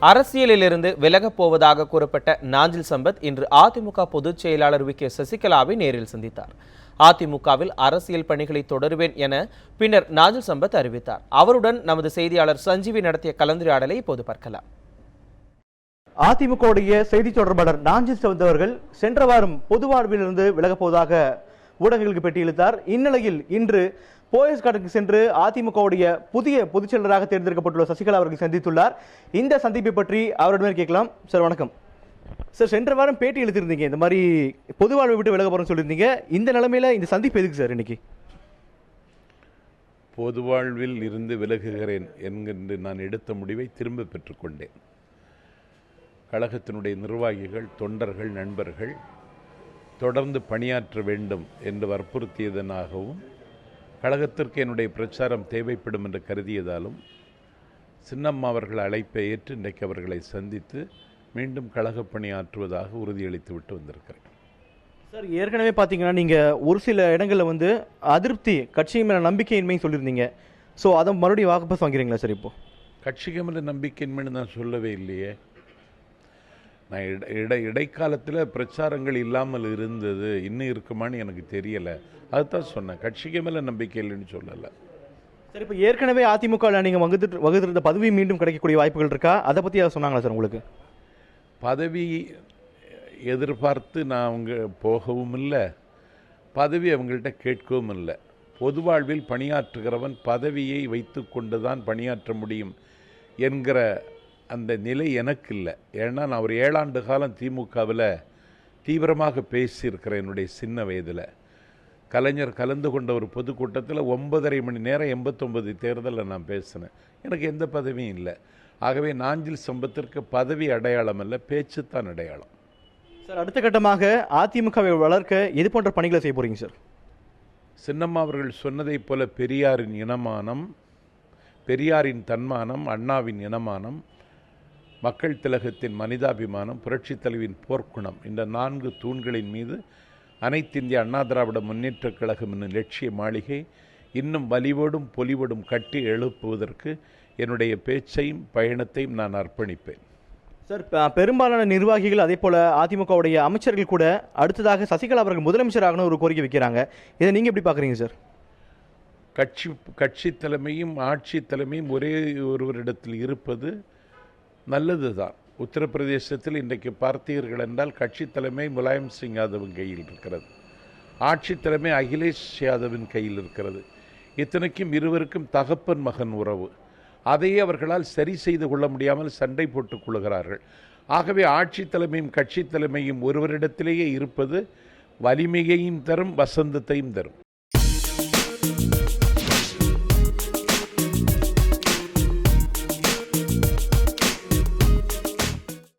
அரசியலிலிருந்து விலகப் போவதாக கூறப்பட்ட நாஞ்சில் சம்பத் இன்று அதிமுக பொதுச் செயலாளர் வி. கே. சசிகலாவை நேரில் சந்தித்தார். அதிமுகவில் அரசியல் பணிகளை தொடருவேன் என பின்னர் நாஞ்சில் சம்பத் அறிவித்தார். அவருடன் நமது செய்தியாளர் சஞ்சீவி நடத்திய கலந்துரையாடலை இப்போது பார்க்கலாம். அதிமுகவுடைய செய்தி தொடர்பாளர் நாஞ்சில் சம்பத் அவர்கள் சென்ற வாரம் பொது வாழ்விலிருந்து விலகப் போவதாக ஊடகங்களுக்கு பெட்டியளித்தார். இந்நிலையில் இன்று போயஸ் கார்டுக்கு சென்று அதிமுகவுடைய புதிய பொதுச்செயலராக தேர்ந்தெடுக்கப்பட்டுள்ள சசிகலா அவர்கள் சந்தித்துள்ளார். இந்த சந்திப்பை பற்றி அவரிடமே கேட்கலாம். சார் வணக்கம். சார் சென்ற வாரம் பேட்டி எழுதிருந்தீங்க இந்த மாதிரி பொது வாழ்வை விட்டு விலக போறேன்னு சொல்லியிருந்தீங்க. இந்த நிலைமையில் இந்த சந்திப்பு எதுக்கு சார் இன்னைக்கு? பொது வாழ்வில் இருந்து விலகுகிறேன் என்கின்ற நான் எடுத்த முடிவை திரும்ப பெற்றுக்கொண்டேன். கழகத்தினுடைய நிர்வாகிகள் தொண்டர்கள் நண்பர்கள் தொடர்ந்து பணியாற்ற வேண்டும் என்று வற்புறுத்தியதனாகவும் கழகத்திற்கு என்னுடைய பிரச்சாரம் தேவைப்படும் என்று கருதியதாலும் சின்னம்மா அவர்கள் அழைப்பை ஏற்று இன்றைக்கு அவர்களை சந்தித்து மீண்டும் கழக பணியாற்றுவதாக உறுதியளித்து விட்டு வந்திருக்கிறேன். சார் ஏற்கனவே பார்த்தீங்கன்னா நீங்க ஒரு சில இடங்கள்ல வந்து அதிருப்தி கட்சி மேல நம்பிக்கையின்மை சொல்லியிருந்தீங்க. ஸோ அதை மறுபடியும் வாபஸ் வாங்கிறீங்களா சார் இப்போ? கட்சிக்கு மேலே நம்பிக்கையின்மைன்னு நான் சொல்லவே இல்லையே. நான் இட இட இடைக்காலத்தில் பிரச்சாரங்கள் இல்லாமல் இருந்தது இன்னும் இருக்குமான்னு எனக்கு தெரியலை. அதுதான் சொன்னேன். கட்சிக்கு மேலே நம்பிக்கை இல்லைன்னு சொல்லலை. சார் இப்போ ஏற்கனவே அதிமுகவில் நீங்கள் வகுத்து வகுத்திருந்த பதவி மீண்டும் கிடைக்கக்கூடிய வாய்ப்புகள் இருக்கா? அதை பற்றி அதை சொன்னாங்களா சார் உங்களுக்கு? பதவி எதிர்பார்த்து நான் அவங்க போகவும் இல்லை. பதவி அவங்கள்ட்ட கேட்கவும் இல்லை. பொது வாழ்வில் பணியாற்றுகிறவன் பதவியை வைத்து கொண்டு தான் பணியாற்ற முடியும் என்கிற அந்த நிலை எனக்கு இல்லை ஏன்னா நான் ஒரு ஏழாண்டு காலம் திமுகவில் தீவிரமாக பேசியிருக்கிறேன் என்னுடைய சின்ன வயதில். கலைஞர் கலந்து கொண்ட ஒரு பொதுக்கூட்டத்தில் ஒன்பதரை மணி நேரம் எண்பத்தொம்பது தேர்தலில் நான் பேசினேன். எனக்கு எந்த பதவியும் இல்லை. ஆகவே நாஞ்சில் சம்பத்திற்கு பதவி அடையாளம் அல்ல பேச்சு தான் அடையாளம். சார் அடுத்த கட்டமாக அதிமுகவை வளர்க்க எது போன்ற பணிகளை செய்ய போறீங்க சார்? சின்னம்மா அவர்கள் சொன்னதைப் போல பெரியாரின் இனமானம் பெரியாரின் தன்மானம் அண்ணாவின் இனமானம் மக்கள் திலகத்தின் மனிதாபிமானம் புரட்சித் தலைவின் போர்க்குணம் இந்த நான்கு தூண்களின் மீது அனைத்து இந்திய அண்ணா திராவிட முன்னேற்றக் கழகம் என்னும் லட்சிய மாளிகை இன்னும் வலிவோடும் பொலிவோடும் கட்டி எழுப்புவதற்கு என்னுடைய பேச்சையும் பயணத்தையும் நான் அர்ப்பணிப்பேன். சார் பெரும்பாலான நிர்வாகிகள் அதே போல அதிமுகவுடைய அமைச்சர்கள் கூட அடுத்ததாக சசிகலா அவர்கள் முதலமைச்சர் ஆகணும் ஒரு கோரிக்கை வைக்கிறாங்க. இதை நீங்க எப்படி பாக்குறீங்க சார்? கட்சி கட்சி தலைமையும் ஆட்சி தலைமையும் ஒரே ஒருவரிடத்தில் இருப்பது நல்லது தான் உத்தரப்பிரதேசத்தில் இன்றைக்கு பார்த்தீர்கள் என்றால் கட்சி தலைமை முலாயம் சிங் யாதவின் கையில் இருக்கிறது. ஆட்சி தலைமை அகிலேஷ் யாதவின் கையில் இருக்கிறது. இத்தனைக்கும் இருவருக்கும் தகப்பன் மகன் உறவு. அதையே அவர்களால் சரி செய்து கொள்ள முடியாமல் சண்டை போட்டுக் கொள்கிறார்கள். ஆகவே ஆட்சி தலைமையும் கட்சி தலைமையும் ஒருவரிடத்திலேயே இருப்பது வலிமையையும் தரும் வசந்தத்தையும் தரும்.